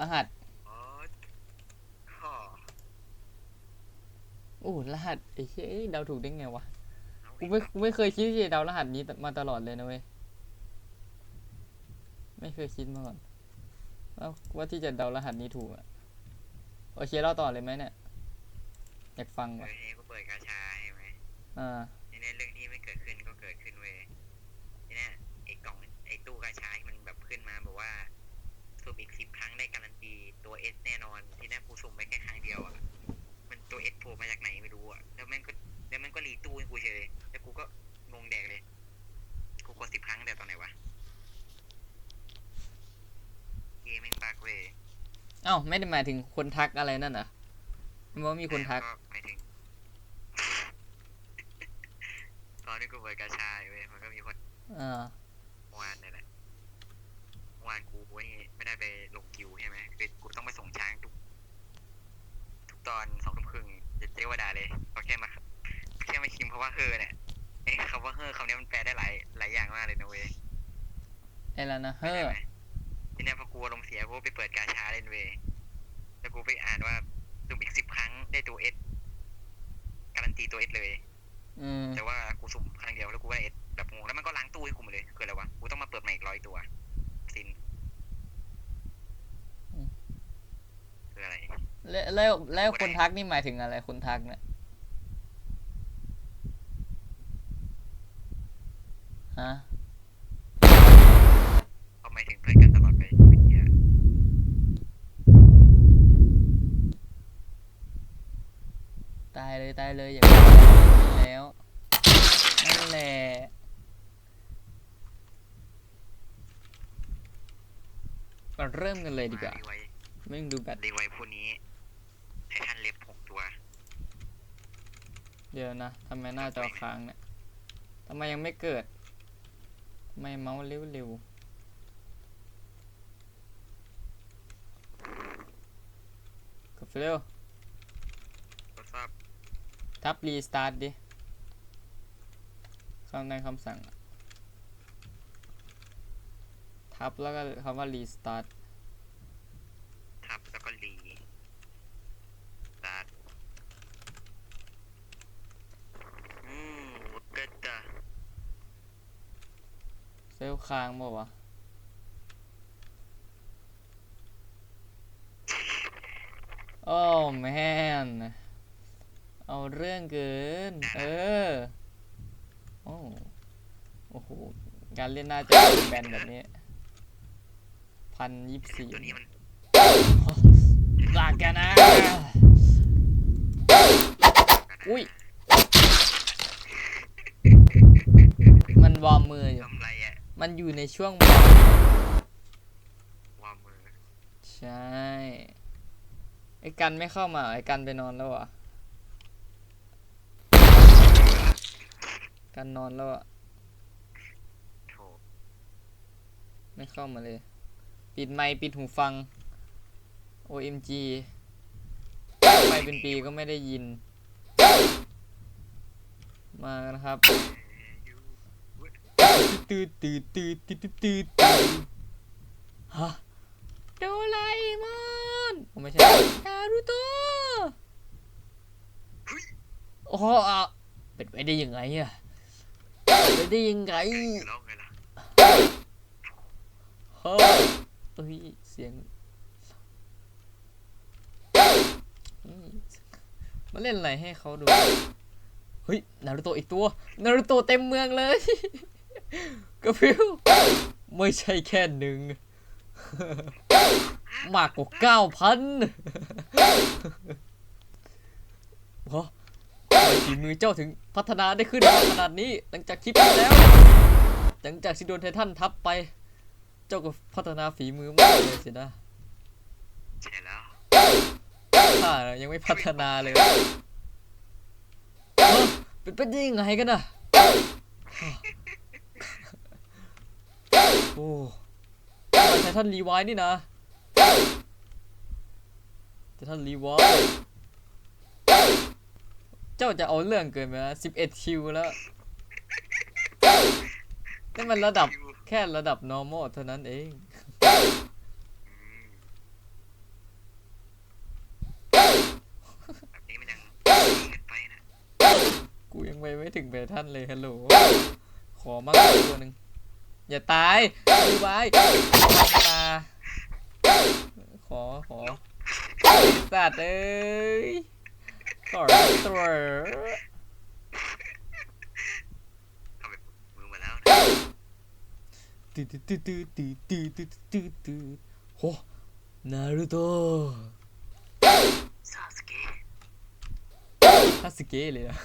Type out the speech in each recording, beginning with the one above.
รหัสอ๋อข้อโอ้รหัสไอ้เฮ้ยเดาถูกได้ไงวะเอากูไม่กูไม่เคยคิดที่จะเดารหัสนี้มาตลอดเลยนะเว้ยไม่เคยคิดมาก่อนแล้วว่าที่จะเดารหัสนี้ถูกอะโอเคเล่าต่อเลยไหมเนี่ยอยากฟังเอว่ะอนี่กูเปิดกาชาใช่ไหมอ่า แค่ครั้งเดียวอะ มันตัวเอสโผล่มาจากไหนไม่รู้อะ แล้วแม่งก็แล้วแม่งก็รีตู้ให้กูเฉย แล้วกูก็งงแดกเลย กูกดสิบครั้งแต่ตอนไหนวะเกมแม่งบักเว้ยเอ้าไม่ได้หมายถึงคนทักอะไรนั่นเหรอมันว่ามีคนทักก็หมายถึงตอนที่กูเปิดกาชาอยู่เว้ยมันก็มีคนอ่า ตีตัวเอสเลย อืมแต่ว่ากูสุ่มครั้งเดียวแล้วกูก็ได้เอสแบบงงแล้วมันก็ล้างตู้ให้กูหมดเลยคืออะไรวะกูต้องมาเปิดใหม่อีกร้อยตัวสินคืออะไรแล้วแล้วแล้วคนทักนี่หมายถึงอะไรคนทักเนี่ยฮะ เขาหมายถึงเพื่อนกันตลอดไปไอ้เหี้ย ตายเลยตายเลยอย่าไปนั่นแล้วนั่นแหละมาเริ่มกันเลยดีกว่ารีไวไม่ต้องดูแบตรีไวพวกนี้ไททันเล็บหกตัว เดี๋ยวนะทำไมหน้าจอค้างเนี่ยทำไมยังไม่เกิดทำไมเมาส์เร็วๆกดเร็วทดสอบ ทับ รีสตาร์ทดิคำในคำสั่งอะทับแล้วก็คำว่ารีสตาร์ททับแล้วก็รีสตาร์ทอืมวุดเกิดจ้ะเซลล์ค้างบ่วะ โอ้แมน เอาเรื่องเกิน เออ โอ้โอ้โห การเล่นหน้าจอแบนแบบนี้พันยี่สิบสี่ตัวนี้มันลากกันนะ อุ้ย มันวอร์มมืออยู่ทำไรอะมันอยู่ในช่วงวอร์มวางมือ ใช่ ไอ้กันไม่เข้ามาเหรอไอ้กันไปนอนแล้วเหรอะ กันนอนแล้วอะ โถ ไม่เข้ามาเลย ปิดไมค์ปิดหูฟัง OMG ไปเป็นปีก็ไม่ได้ยิน มากันนะครับตืดตืดตืดตืดตืดตืดฮะโดราเอมอนไม่ใช่นารูโตโอ้โหอะเป็นไปได้ยังไงอะเป็นไปได้ยังไง เฮ้ยเอ้ยเสียงมาเล่นอะไรให้เขาดู เฮ้ย นารูโตะอีกตัว นารูโตะเต็มเมืองเลย กระพิวไม่ใช่แค่หนึ่ง มากกว่าเก้าพันโอ้ทำไมฝีมือเจ้าถึงพัฒนาได้ขึ้นขนาดนี้ หลังจากคลิปแล้ว หลังจากที่โดนไททันทับไป เจ้าก็พัฒนาฝีมือมากเลยสินะใช่แล้วข้าน่ะยังไม่พัฒนาเลยเอ้อเป็นไปได้ยังไงกันน่ะโอ้ไททันรีไวน์นี่นะไททันรีไวน์เจ้าจะเอาเรื่องเกินไปนะสิบเอ็ดคิวแล้วนี่มันระดับคิว แค่ระดับ normal เท่านั้นเองกูยังไปไม่ถึงเบท่านเลยฮัลโหล ขอมากกว่าตัวหนึ่งอย่าตายดูไว้ตาขอ ขอสัตว์เอ้ยขอตัว ตืดตืดตืดตืดตืดตืดตืดตืดตืดโหนารูโตะซาสึเกะซาสึเกะเลยนะ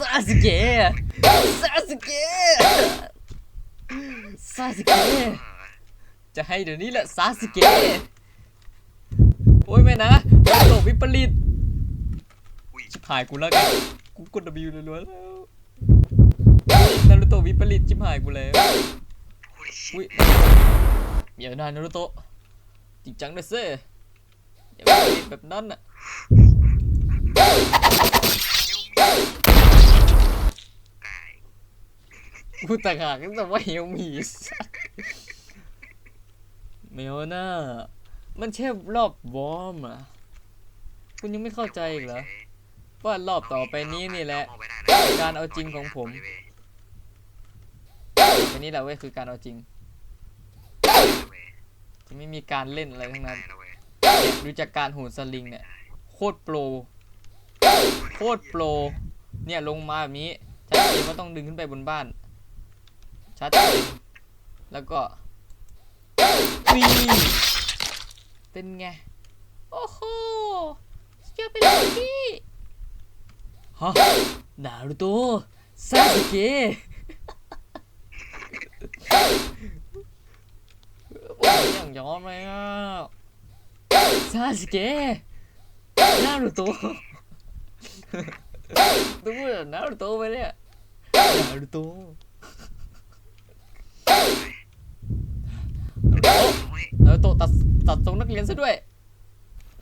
ซาสึเกะซาสึเกะซาสึเกะจะให้เดี๋ยวนี้แหละซาสึเกะโอ้ยไม่นะโตะวิปริตชิบหายกูแล้วกันกูกด W ล้วนๆแล้ว นารูโตะวิปริตชิบหายกูแล้วอุ้ยอุ้ยอย่านานารูโตะจริงจังนะเซ่อย่าไปเล่นแบบนั้นน่ะเอลมีกายกูต่างหากที่แต่ว่าเฮลมีสไม่เอาหน้ามันแค่รอบวอร์มอะ คุณยังไม่เข้าใจอีกเหรอว่ารอบต่อไปนี้นี่แหละ การเอาจริงของผมอั นี้แหละเว้ยคือการเอาจริงจะไม่มีการเล่นอะไรทั้งนั้น ดูจากการโหนสลิงเนี่ย โคตรโปร โคตรโปร เนี่ยลงมาแบบนี้ชัดเจนว่าต้องดึงขึ้นไปบนบ้าน ชัดเจนแล้วก็วีเป็นไง โอ้โหสุดยอดไปเลยพี่ฮะนารูโตะซาสึเกะโอ้ ยอย่างยอมเลยอะซาสึเกะนารูโตะดูแบบนารูโตะไปเลยอะนารูโตะนารูโตะตัดตัดทรงนักเรียนซะด้วย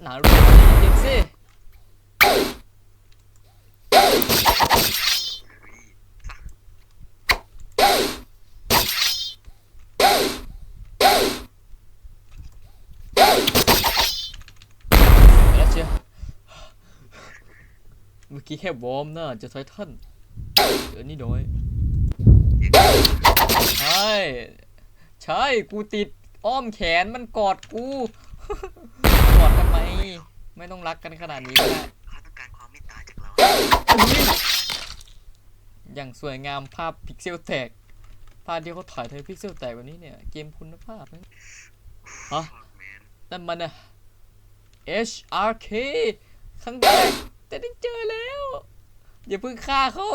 นารูโตะเด็กสิแล้วเชียวเมื่อ กี้แค่วอร์มนะจะไททันเดี๋ยวนี้น้อยใช่ใช่กูติดอ้อมแขนมันกอดกูกอดทำไมไม่ต้องรักกันขนาดนี้ก็ได้เขาต้องการความเมตตาจากเราอย่างสวยงามภาพพิกเซลแตกภาพที่เขาถ่ายทำพิกเซลแตกแบบนี้เนี่ยเกมคุณภาพนะฮะแมนนั่นมันอะ HRK ครั้งแร กแต่ได้เจอแล้ว อย่าเพิ่งฆ่าเขา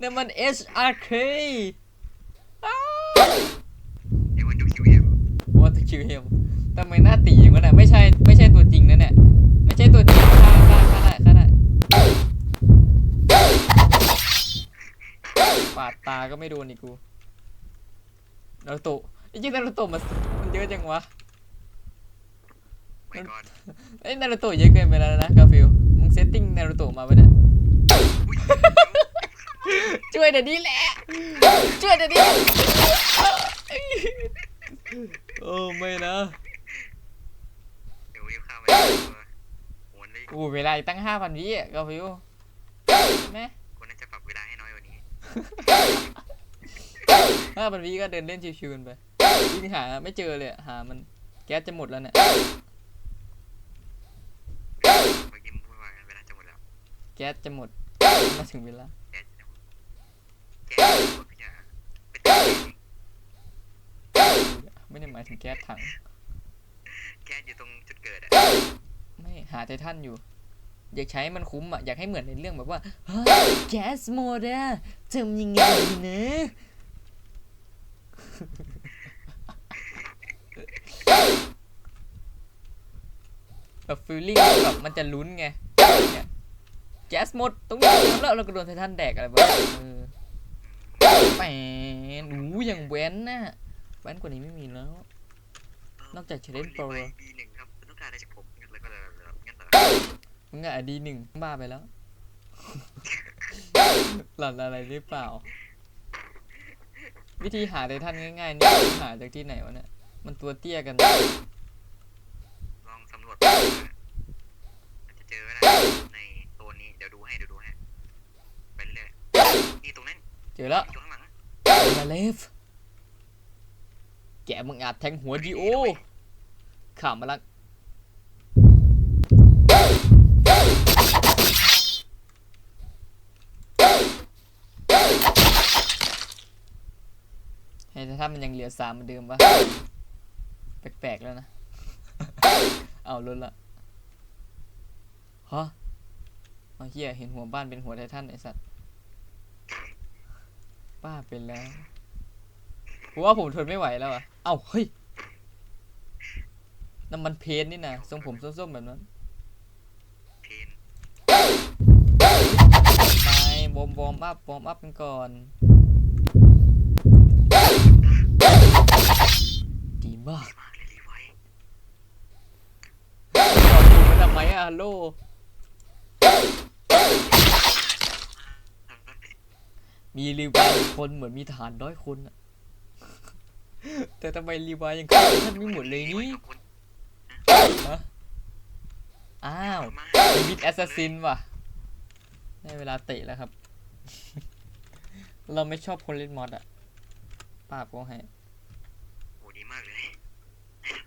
นั่นมัน HRK อ้าวเอวันดูคิวเอ็มว่าตะคิวเฮมทำไมหน้าตีอย่างนั้นอะไม่ใช่ไม่ใช่ตัวจริงนะเนี่ย ไม่ใช่ตัวจริงฆ่าฆ่าฆ่าได้ฆ่าได้ปาดตาก็ไม่โดนอีกกูนารุโตะไอ้ยี่นารุโตะมันมันเยอะจังวะ ไม่ก่อนไอ้ยนารุโตะเยอะเกินไปแล้วนะกาฟิลมึงเซตติ้งนารุโตะมาปะเนี่ยอุ้ยช่วยเดี๋ยวนี้แหละช่วยเดี๋ยวนี้โอ้ไม่นะเดี๋ยวรีบเข้าไปตัวโหนเลยโอ้เวลาอีกตั้งห้าพันวิอะกาฟิลใช่ไหมคนน่าจะปรับเวลาให้น้อยกว่านี้ห้าพันวิก็เดินเล่นชิวๆกันไปยิ่งหาไม่เจอเลยอะหามันแก๊สจะหมดแล้วเนี่ย เมื่อกี้มึงพูดว่าเวลาจะหมดแล้ว แก๊สจะหมดมาถึงเวลาแกจะหมดแกจะหมดทุกอย่างเป็นตัวเองไม่ได้หมายถึงแก๊สถัง แกอยู่ตรงจุดเกิดอะไม่หาไททันอยู่ อยากใช้ให้มันคุ้มอะ อยากให้เหมือนในเรื่องแบบว่าแก๊สหมดอะทำยังไงนะแบบฟีลลิ่งแบบมันจะลุ้นไงเนี่ย แก๊สหมดตรงนี้แล้วเราก็โดนไททันแดกอะไรแบบเออแหมหนูอย่างแว้นน่ะแว้นกว่านี้ไม่มีแล้ว นอกจากจะเล่นโปรบีหนึ่งครับคุณต้องการอะไรจากผมงั้นแล้วก็เลยงั้นเหรอมึงอะดีหนึ่งบ้าไปแล้ว หลันอะไรหรือเปล่า วิธีหาไททันง่ายๆนี่หาจากที่ไหนวะเนี่ยมันตัวเตี้ยกันี๋ยวดูให้เดี๋ยวดูให้ไปเรื่อยนี่ตรงนั้นเจอแล้วอยู่ข้างหลังมาเลฟแกมึงอาจแทงหัวดิโอข่ามาลักเฮ้ยถ้ามันยังเหลือสามเหมือนเดิมปะแปลกๆแล้วนะ เอาลุ้นละฮะ เอาเฮียเห็นหัวบ้านเป็นหัวไททันไอสัตว์ป้าเป็นแล้วผมว่าผมทนไม่ไหวแล้วอะ เอ้าเฮ้ยน้ำมันเพนนี่นะทรงผมส้มๆแบบนั้นเพนไปวอร์มวอร์มอัพวอร์มอัพกันก่อนดีมากมากเลยรีไว้ขอดูมาทำไมอะฮัลโหล มีรีวายคนเหมือนมีทหารร้อยคนอะแต่ทำไมรีวายยังฆ่าท่านไม่หมดเลยนี่ฮะอ้าวมีบิดแอสซัสซินว่ะ ได้เวลาเตะแล้วครับ เราไม่ชอบคนเล่นมอดอะป้าบก็ให้โหดีมากเลย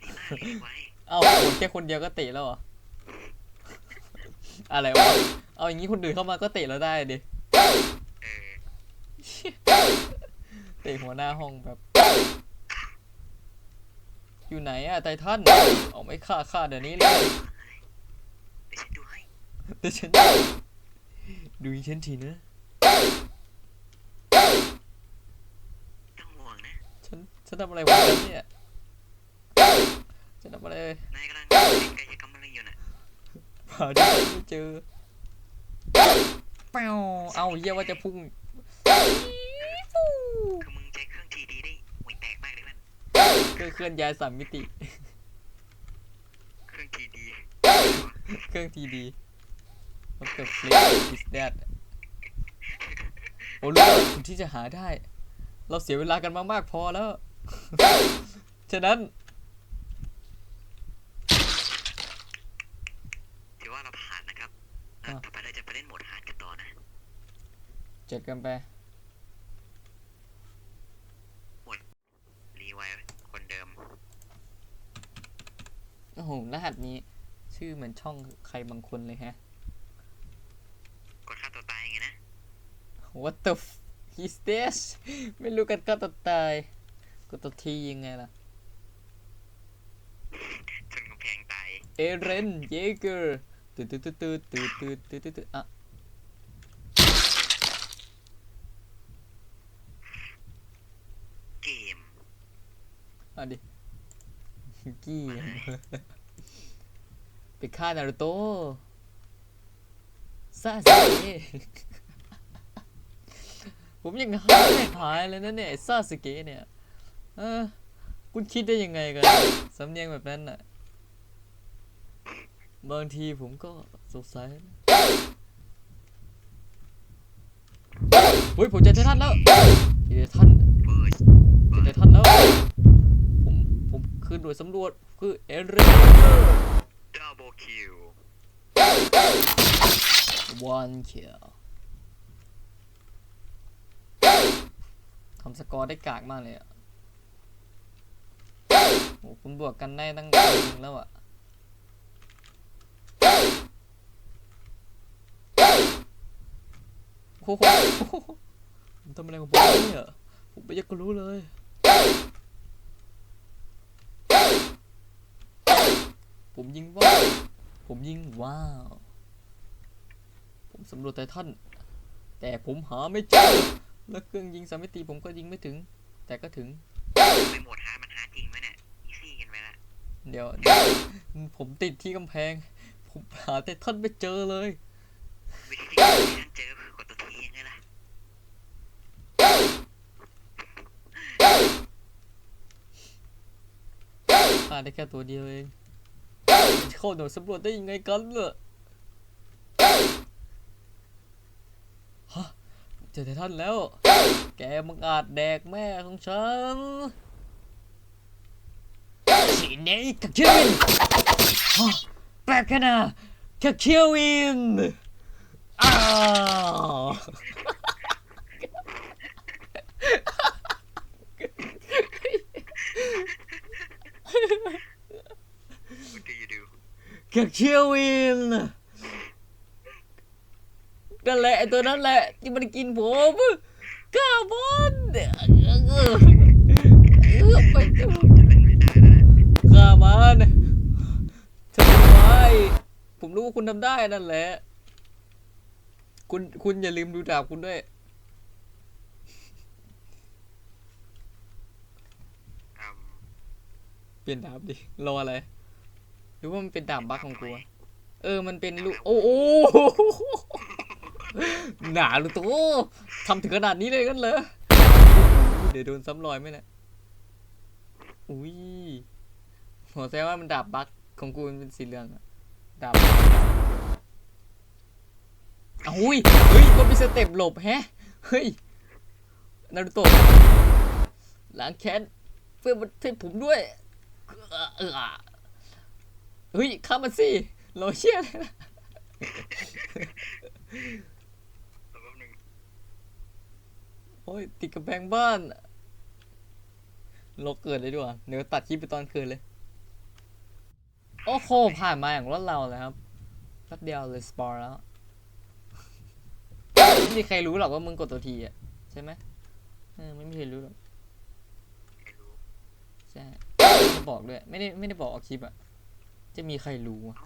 ดีมากเลยรีไว้เอ้าคนแค่คนเดียวก็เตะแล้วเหรอ อะไรวะ เอาอย่างนี้คนอื่นเข้ามาก็เตะเราได้ดิเออ เตะหัวหน้าห้องแบบ อยู่ไหนอะไททันเอาไม่ฆ่าฆ่าเดี๋ยวนี้เลยเดี๋ยวฉันดูให้เดี๋ยวฉันดูฉันทีนะ ต้องห่วงนะ ฉันฉันทำอะไรของฉันเนี่ยฉันทำอะไรนายกำลังเล่นกายกรรมอะไรอยู่น่ะหาที่ไม่เจอเป้าเอาเยี่ยว่าจะพุ่ง คือมึงใช้เครื่องทีดีได้ห่วยแตกมากเลยมัน เค รื่องเคลื่อนย้ายสามมิติ เครื่องทีดีเครื่องทีดี What the flip is that โอ้รู้แล้วถึงที่จะหาได้ เราเสียเวลากันมามากพอแล้ว ฉะนั้น ถือว่าเราผ่านนะครับอะอะ ต่อไปเราจะไปเล่นโหมดฮาร์ดกันต่อนะเจ็ดกันไป รีไว้คนเดิม โอ้โหรหัสนี้ ชื่อเหมือนช่องใครบางคนเลยฮะ กดฆ่าตัวตายไงนะ What the f is this ไม่รู้กันก็ตัดตายกดตัวทียังไงล่ะชนกำแพงตาย เอเรนเยเกอร์ตืดตืดตืดตืดตืดตืดตืดตืดอะเกมเอะดิกี้ ไปฆ่านารุโตะซาสึเกะผมยังหาไม่หายเลยนะเนี่ยซาสึเกะเนี่ยเออคุณคิดได้ยังไงกันสำเนียงแบบนั้นน่ะ บางทีผมก็สงสัยเฮ้ยผมเจอททันแล้วเจอททันเจอททันแล้ว ผม ผมคือหน่วยสำรวจ คือเอเร นดับเบิลคิว one kill ทำสกอร์ได้กากมากเลยอะโอ้คุณบวกกันได้ตั้งหนึ่งแล้วอะโอ้โหผมทำอะไรของผมเนี่ยผมไม่อยากรู้เลย ผมยิงว้าวผมยิงว้าว ผมสำรวจไททันแต่ผมหาไม่เจอ แล้วเครื่องยิงสามมิติผมก็ยิงไม่ถึง แต่ก็ถึงในโหมดฮาร์ดมันฮาร์ดจริงไหมเนี่ยอีซี่กันไปละเดี๋ยวเดี๋ยวผมติดที่กำแพง ผมหาไททันไม่เจอเลย วิธีที่ฉันเจอกดตัวทียังไงล่ะฆ่าได้แค่ตัวเดียวเองจะ เข้าหน่วยสำรวจได้ยังไงกันล่ะฮะเจอท่านแล้ว แกมังอาจแดกแม่ของฉันสีเนกักคิวินแปลกนะกักคิวินอ้าว กักเชียววินนั่นแหละไอ้ตัวนั้นแหละที่มันกินผมกาบอนเออเออเออไปเถอะจะเล่นไม่ได้แล้วฆ่ามันทำไมผมรู้ว่าคุณทำได้นั่นแหละ คุณคุณอย่าลืมดูดาบคุณด้วยอืมเปลี่ยนดาบดิรออะไรห รือว่ามันเป็นดาบบั๊กของกูวะเออ มันเป็นลูกโอ้โหหนาลูกโตทำถึงขนาดนี้เลยกันเหรอเดี๋ยวโดนซ้ำรอยไหมเนี่ยอุ้ยหัวแซวว่ามันดาบบั๊กของกูมันเป็นสีเหลืองอะดาบอ้าวอุ้ยเฮ้ยมันมีสเต็ปหลบแฮะเฮ้ยนารูโตะล้างแค้นเพื่อมาให้ผมด้วยเออ เฮ้ยข้ามมันสิรอเชี่ยเลยนะแป๊บนึงโอ้ยติดกับแพงบ้านเราเกิดเลยดีกว่าเดี๋ยวตัดคลิปไปตอนคืนเลย โอ้โหผ่านมาอย่างรวดเร็วเลยครับแป๊บเดียวเลยสปอร์แล้ว ไม่มีใครรู้หรอกว่ามึงกดตัวทีอะ ใช่ไหมเออไม่มีใครรู้หรอกใช่ไม่บอกด้วยไม่ได้ไม่ได้บอกออกคลิปอะ จะมีใครรู้อะ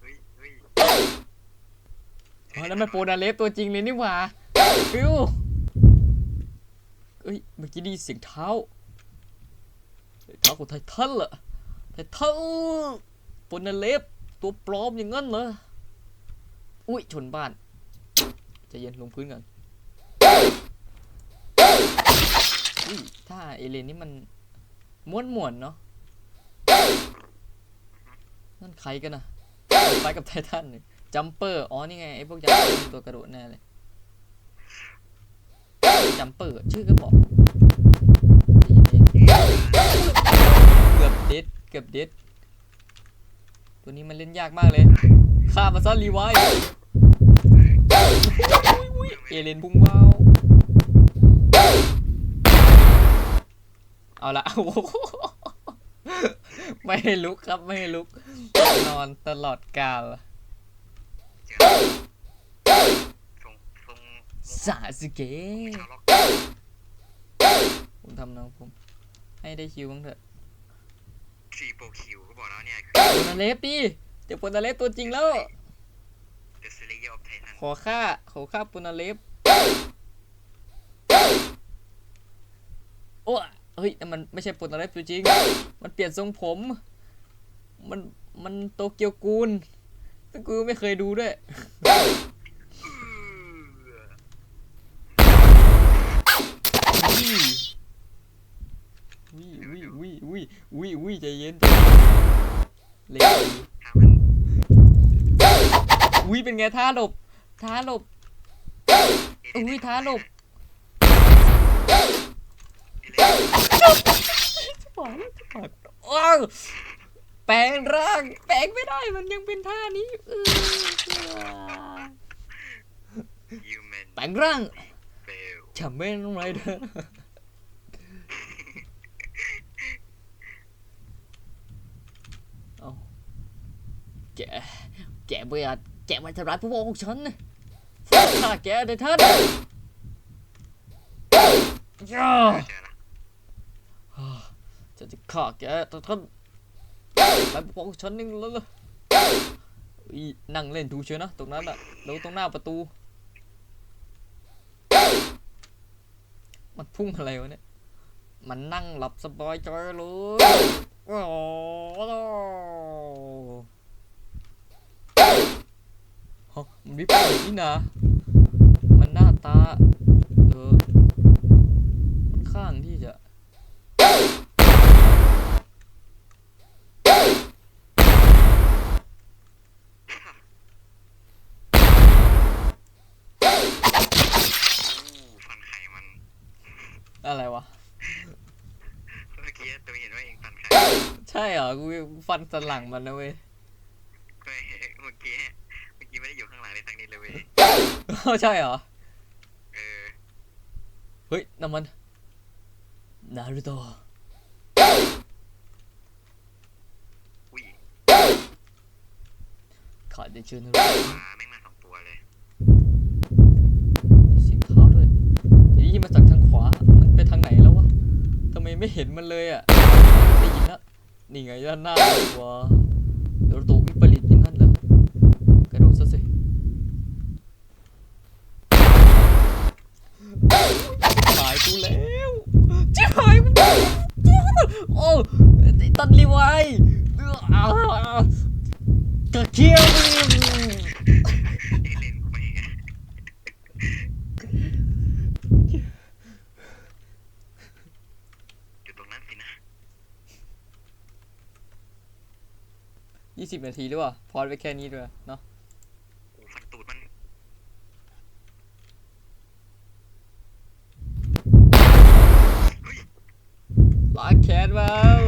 เฮ้ยเฮ้ยอ๋อแล้วมันโปรดาเลฟตัวจริงเลยนี่หว่าฟิวเอ้ยเมื่อกี้ได้ยินเสียงเท้าเสียงเท้าของไททันเหรอไททันโปรดาเลฟตัวปลอมอย่างนั้นเหรออุ้ยชนบ้านใจะเย็นลงพื้นก่อนอุ้ยถ้าเอเลนนี่มันม้วนม้วนๆเนาะ นั่นใครกันนะไปกับไททันเนี่ยจัมเปอร์ อ๋อ นี่ไงไอ้พวกจัมเปอร์เป็นตัวกระโดดแน่เลย จัมเปอร์ ชื่อก็บอกเกือบเด็ดเกือบเด็ดตัวนี้มันเล่นยากมากเลยฆ่ามาซะรีไวท์เอเลนพุ่งเบาเอาละโอ้ ไม่ให้ลุกครับไม่ให้ลุก นอนตลอดกาลเจอทรงทรงสาสึเกะชาวล็อกผมทำน้องผม ให้ได้คิวบ้างเถอะทรีโปคิวก็บอกแล้วเนี่ยคือปนาเลฟดิเจอปนาเลฟตัวจริงแล้ว The Slayer of Titan ขอค่าขอค่าปนาเลฟโอ้ เฮ้ยแต่มันไม่ใช่ปนาเลฟตัวจริง มันเปลี่ยนทรงผม มันมันโตเกียวกูลซึ่งกูไม่เคยดูด้วย วิวิวิวิวิวิใจเย็นเล็กถ้ามันวิเป็นไงท่าหลบท่าหลบอุ้ยท้าหลบ ปล่อยปล่อยอ้าว แปลงร่าง แปลงไม่ได้มันยังเป็นท่านี้เออยูแมนแปลงร่างฉ่ำไม่ต้องไรเด้อเอาแกแกเบื่อแกมาทำร้ายผู้ปกครองฉันฆ่าแกเดี๋ยท่านย่า ฉันจะฆ่าแกแต่ท่านไปปกป้องฉันนี่แล้วเหรออีนั่งเล่นดูเชียวนะตรงนั้นอะดูตรงหน้าประตู มันพุ่งอะไรวะเนี่ย มันนั่งหลับสบายใจเลยโอ้โหฮะมันวิปริตนี่นะ มันหน้าตา เออค่อนข้างที่จะ อู้ฟันไข่มัน อะไรวะ เมื่อกี้ตัวเห็นว่าเองฟันไข่ ใช่เหรอ กูฟันสนหลังมันนะเว้ยก็เมื่อกี้เมื่อกี้ไม่ได้อยู่ข้างหลังเลยสักนิดเลยเว้ยใช่เหรอ เออเฮ้ยนั่นมัน นารูโตะขาดได้เชิญนะขวาแม่งมาสองตัวเลยเสียงเท้าด้วยเดี๋ยวยิงมาจากทางขวา มันไปทางไหนแล้ววะทำไมไม่เห็นมันเลยอะได้ยิ นี่ไงด้านหน้าดีกว่าเดี๋ยวตูวิปริตอย่างนั้นเหรอกระโดดซะสิหายกูแล้วจะหายกูโอ้โอ้ตันรีไวายอ้าวกระเคียวมึง ไอ้เล่นกูไปอีกอะอยู่ตรงนั้นสินะ ยี่ สิบนาทีด้วยวะพอดไว้แค่นี้ด้วยเนาะโอ้ฟันตูดมันลากแขนมา